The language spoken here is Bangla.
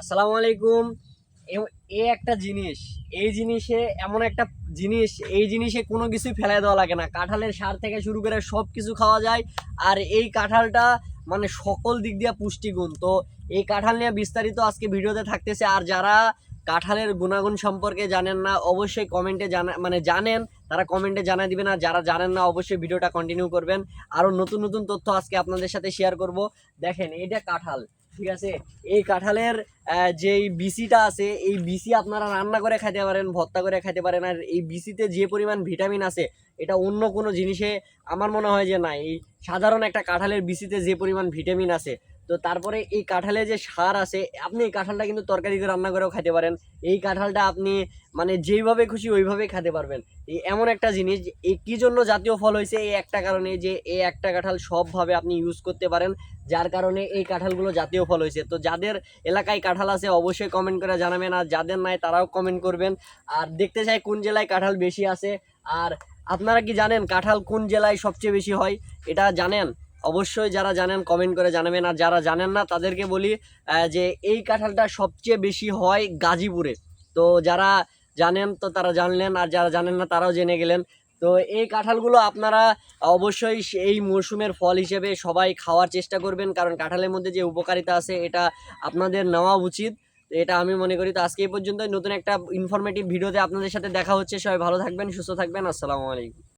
আসসালামু আলাইকুম। এ- একটা জিনিস, এই জিনিসে এমন একটা জিনিস, এই জিনিসে কোনো কিছুই ফেলাই দেওয়া লাগে না। কাঁঠালের সার থেকে শুরু করে সব কিছু খাওয়া যায়, আর এই কাঁঠালটা মানে সকল দিক দিয়ে পুষ্টিগুণ। তো এই কাঁঠাল নিয়ে বিস্তারিত আজকে ভিডিওতে থাকতেছে, আর যারা কাঁঠালের গুণাগুণ সম্পর্কে জানেন না, অবশ্যই কমেন্টে জানা মানে জানেন, তারা কমেন্টে জানাই দিবেন, আর যারা জানেন না, অবশ্যই ভিডিওটা কন্টিনিউ করবেন। আরও নতুন নতুন তথ্য আজকে আপনাদের সাথে শেয়ার করব। দেখেন এটা কাঁঠাল ঠিক আছে? এই কাঁঠালের যেই বিসিটা আছে, এই বিসি আপনারা রান্না করে খাইতে পারেন, ভর্তা করে খাইতে পারেন, আর এই বিসিতে যে পরিমাণ ভিটামিন আছে, এটা অন্য কোনো জিনিসে আমার মনে হয় যে না এই সাধারণ একটা কাঁঠালের বিসিতে যে পরিমাণ ভিটামিন আছে তো তারপরে এই কাঁঠালে যে সার আছে, আপনি এই কাঁঠালটা কিন্তু তরকারিতে রান্না করেও খেতে পারেন। এই কাঁঠালটা আপনি মানে যেইভাবে খুশি ওইভাবে খেতে পারবেন। এই এমন একটা জিনিস এই কী জন্য জাতীয় ফল হয়েছে? এই একটা কারণে যে, এই একটা কাঁঠাল সবভাবে আপনি ইউজ করতে পারেন, যার কারণে এই কাঁঠালগুলো জাতীয় ফল হয়েছে। তো যাদের এলাকায় কাঁঠাল আছে, অবশ্যই কমেন্ট করে জানাবেন, আর যাদের নাই, তারাও কমেন্ট করবেন। আর দেখতে চাই কোন জেলায় কাঁঠাল বেশি আছে। আর আপনারা কি জানেন, কাঁঠাল কোন জেলায় সবচেয়ে বেশি হয়? এটা জানেন? অবশ্যই যারা জানেন কমেন্ট করে জানাবেন। আর যারা জানেন না, তাদেরকে বলি যে এই কাঁঠালটা সবচেয়ে বেশি হয় গাজীপুরে। তো যারা জানেন, তো তারা জানলেন, আর যারা জানেন না, তারাও জেনে গেলেন। তো এই কাঁঠালগুলো আপনারা অবশ্যই এই মরশুমের ফল হিসেবে সবাই খাওয়ার চেষ্টা করবেন। কারণ কাঁঠালের মধ্যে যে উপকারিতা আছে, এটা আপনাদের নেওয়া উচিত। এটা আমি মনে করি, তো আজকে এই পর্যন্ত নতুন একটা ইনফরমেটিভ ভিডিওতে আপনাদের সাথে দেখা হচ্ছে। সবাই ভালো থাকবেন, সুস্থ থাকবেন। আসসালামু আলাইকুম।